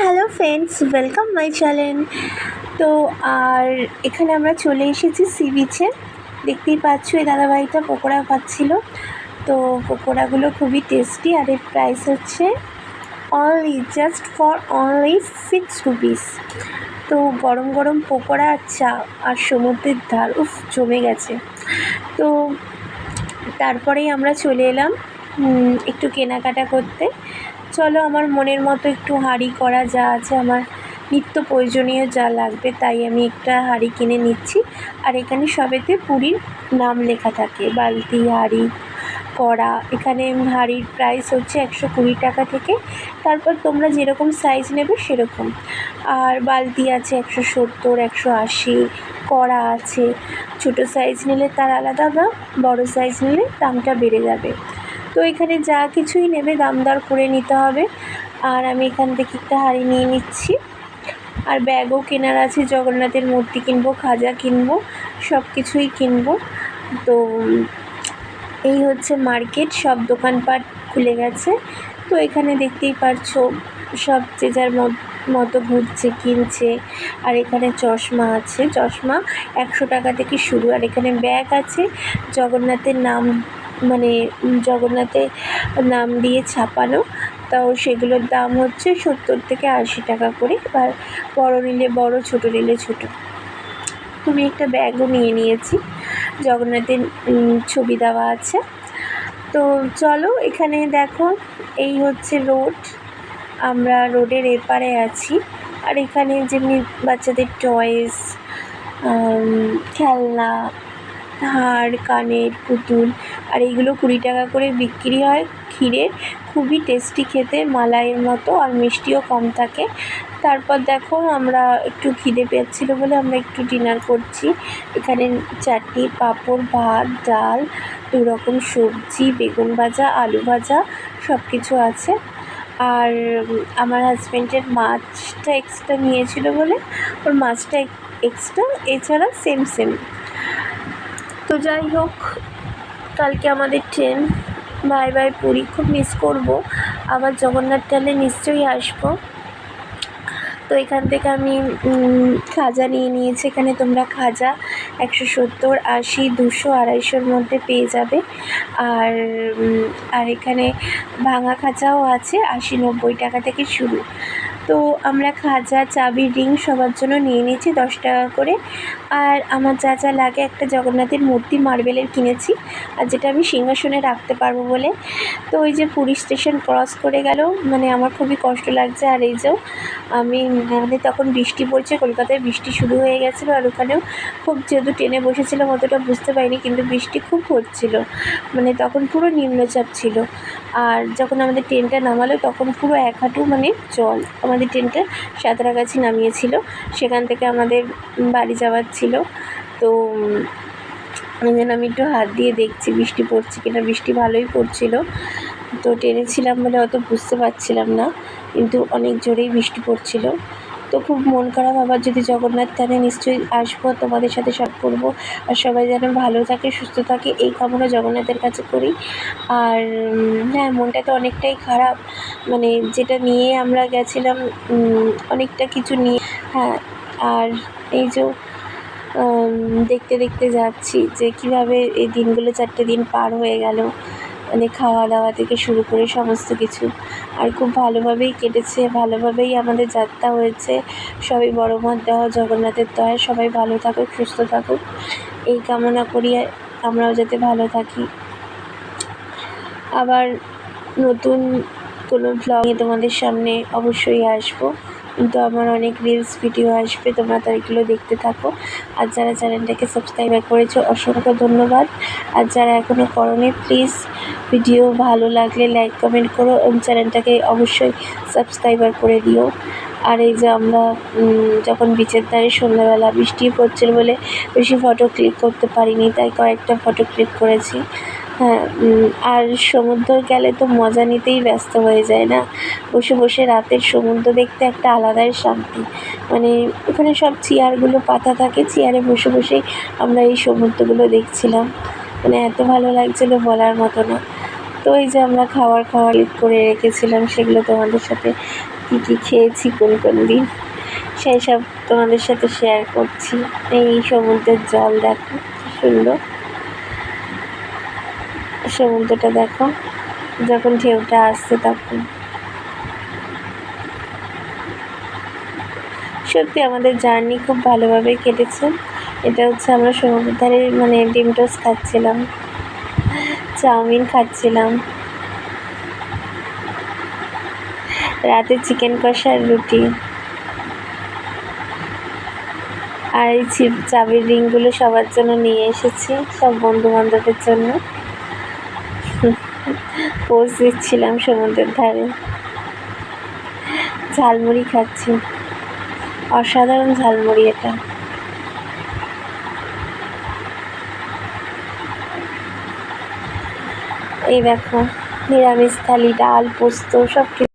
Hello friends, welcome my channel. তো আর এখানে আমরা চলে এসেছি সি বিচে দেখতেই পাচ্ছ, এই দাদাভাইটা পকোড়া খাচ্ছিল। তো পকোড়াগুলো খুবই টেস্টি আর এর প্রাইস হচ্ছে only just for only six rupees তো গরম গরম পকোড়া আর চা আর সমুদ্রের ধার, উফ, জমে গেছে। তো তারপরেই আমরা চলে এলাম একটু কেনাকাটা করতে। চলো আমার মনের মতো একটু হাঁড়ি করা যা আছে, আমার নিত্য প্রয়োজনীয় যা লাগবে তাই আমি একটা হাঁড়ি কিনে নিচ্ছি। আর এখানে সবেতে পুরীর নাম লেখা থাকে, বালতি, হাঁড়ি, কড়া। এখানে হাঁড়ির প্রাইস হচ্ছে একশো কুড়ি টাকা থেকে, তারপর তোমরা যেরকম সাইজ নেবে সেরকম। আর বালতি আছে একশো সত্তর, একশো আশি, কড়া আছে। ছোটো সাইজ নিলে তার আলাদা দাম, বড়ো সাইজ নিলে দামটা বেড়ে যাবে। তো এখানে যা কিছুই নেবে দাম দর করে নিতে হবে। আর আমি এখান থেকে একটা হাঁড়ি নিয়ে নিচ্ছি। আর ব্যাগও কেনার আছে, জগন্নাথের মূর্তি কিনবো, খাজা কিনবো সব কিছুই কিনবো। তো এই হচ্ছে মার্কেট, সব দোকানপাট খুলে গেছে। তো এখানে দেখতেই পারছ, সব যে যার মতো ঘুরছে, কিনছে। আর এখানে চশমা আছে, চশমা একশো টাকা থেকে শুরু। আর এখানে ব্যাগ আছে, জগন্নাথের নাম মানে জগন্নাথের নাম দিয়ে ছাপানো। তাও সেগুলোর দাম হচ্ছে সত্তর থেকে আশি টাকা করে। আর বড় নিলে বড়, ছোট নিলে ছোট। তুমি একটা ব্যাগও নিয়ে নিয়েছি। জগন্নাথের ছবি দেওয়া আছে। তো চলো এখানে দেখো, এই হচ্ছে রোড। আমরা রোডের এপারে আছি। আর এখানে যেমনি বাচ্চাদের টয়েস খেলনা হার কানের পুতুল, আর এইগুলো কুড়ি টাকা করে বিক্রি হয় ক্ষীরের। খুবই টেস্টি খেতে, মালাইয়ের মতো আর মিষ্টিও কম থাকে। তারপর দেখো আমরা একটু খিদে পেয়েছিলো বলে আমরা একটু ডিনার করছি। এখানে চাটনি, পাঁপড়, ভাত, ডাল দু রকম সবজি, বেগুন ভাজা, আলু ভাজা সব কিছু আছে। আর আমার হাজব্যান্ডের মাছটা এক্সট্রা নিয়েছিল বলে। ওর মাছটা এক্সট্রা এছাড়া সেম সেম তো যাই হোক, কালকে আমাদের ট্রেন বাই বাই পুরী, খুব মিস করব। আবার জগন্নাথ টালে নিশ্চয়ই আসব। তো এখান থেকে আমি খাজা নিয়ে নিয়েছি। এখানে তোমরা খাজা একশো সত্তর, আশি, দুশো, আড়াইশোর মধ্যে পেয়ে যাবে। আর আর এখানে ভাঙা খাজাও আছে, আশি নব্বই টাকা থেকে শুরু। তো আমরা খাজা, চাবি, রিং সবার জন্য নিয়ে নিয়েছি দশ টাকা করে। আর আমার যা যা লাগে একটা জগন্নাথের মূর্তি মার্বেলের কিনেছি আর যেটা আমি সিংহাসনে রাখতে পারব বলে। তো ওই যে পুরী স্টেশন ক্রস করে গেল মানে আমার খুবই কষ্ট লাগছে। আর এই যেও আমি আমাদের তখন বৃষ্টি পড়ছে, কলকাতায় বৃষ্টি শুরু হয়ে গেছিল আর ওখানেও খুব যেহেতু ট্রেনে বসেছিলাম অতটা বুঝতে পারিনি, কিন্তু বৃষ্টি খুব হচ্ছিল মানে তখন পুরো নিম্নচাপ ছিল। আর যখন আমাদের ট্রেনটা নামালো তখন পুরো এক হাঁটু মানে জল আমাদের ট্রেনটা সাঁতরাগাছি নামিয়েছিল। সেখান থেকে আমাদের বাড়ি যাওয়ার ছিল। তো যেন আমি একটু হাত দিয়ে দেখছি, বৃষ্টি পড়ছে কিনা। বৃষ্টি ভালোই পড়ছিল। তো ট্রেনে ছিলাম বলে অত বুঝতে পারছিলাম না। কিন্তু অনেক জোরেই বৃষ্টি পড়ছিল। তো খুব মন খারাপ, আবার যদি জগন্নাথ টানে নিশ্চয়ই আসব, তোমাদের সাথে সব করব। আর সবাই যেন ভালো থাকে, সুস্থ থাকে, এই কামনা জগন্নাথের কাছে করি। আর হ্যাঁ মনটা তো অনেকটাই খারাপ। মানে যেটা নিয়ে আমরা গেছিলাম অনেকটা কিছু নিয়ে হ্যাঁ আর এই যে দেখতে দেখতে যাচ্ছি যে কীভাবে এই দিনগুলো চারটে দিন পার হয়ে গেল। মানে খাওয়া দাওয়া থেকে শুরু করে সমস্ত কিছু। আর খুব ভালোভাবেই কেটেছে, ভালোভাবেই আমাদের যাত্রা হয়েছে। সবাই বড় মার দেওয়া জগন্নাথের দয়া, সবাই ভালো থাকুক, সুস্থ থাকুক। এই কামনা করি, আমরাও যাতে ভালো থাকি। আবার নতুন কোনো নিয়ে তোমাদের সামনে অবশ্যই আসব। কিন্তু আমার অনেক রিলস ভিডিও আসবে, তোমরা তাইগুলো দেখতে থাকো। আর যারা চ্যানেলটাকে সাবস্ক্রাইব করেছ, অসংখ্য ধন্যবাদ। আর যারা এখনও করনি প্লিজ ভিডিও ভালো লাগলে লাইক কমেন্ট করো এবং চ্যানেলটাকে অবশ্যই সাবস্ক্রাইবার করে দিও। আর এই যে আমরা যখন বিচের ধারে সন্ধ্যাবেলা বৃষ্টি পড়ছিল বলে বেশি ফটো ক্লিক করতে পারিনি, তাই কয়েকটা ফটো ক্লিক করেছি। হ্যাঁ আর সমুদ্র গেলে তো মজা নিতেই ব্যস্ত হয়ে যায় না? বসে বসে রাতের সমুদ্র দেখতে একটা আলাদাই শান্তি। মানে ওখানে সব চেয়ারগুলো পাতা থাকে, চেয়ারে বসে বসেই আমরা এই সমুদ্রগুলো দেখছিলাম। মানে এত ভালো লাগছিল বলার মতো না। তো এই যে আমরা খাবার খাওয়ার করে রেখেছিলাম, সেগুলো তোমাদের সাথে কী কী খেয়েছি, কোন কোন দিন, সেই সব তোমাদের সাথে শেয়ার করছি। এই সমুদ্রের জল দেখো সুন্দর। সমুদ্রটা দেখো, যখন ঢেউটা আসছে তখন। সত্যি আমাদের জার্নি খুব ভালোভাবে কেটেছে। এটা হচ্ছে আমরা সমুদ্রের ধারে মানে ডিম টোস্ট খাচ্ছিলাম। চাউমিন খাচ্ছিলাম। রাতে চিকেন কষার রুটি। আর এই চিপ চাবির রিংগুলো সবার জন্য নিয়ে এসেছি, সব বন্ধু বান্ধবের জন্য। পোজ দিচ্ছিলাম সমুদ্রের ধারে। ঝালমুড়ি খাচ্ছি। অসাধারণ ঝালমুড়ি এটা। এই দেখো নিরামিষ থালি ডাল পোস্ত সব কিছু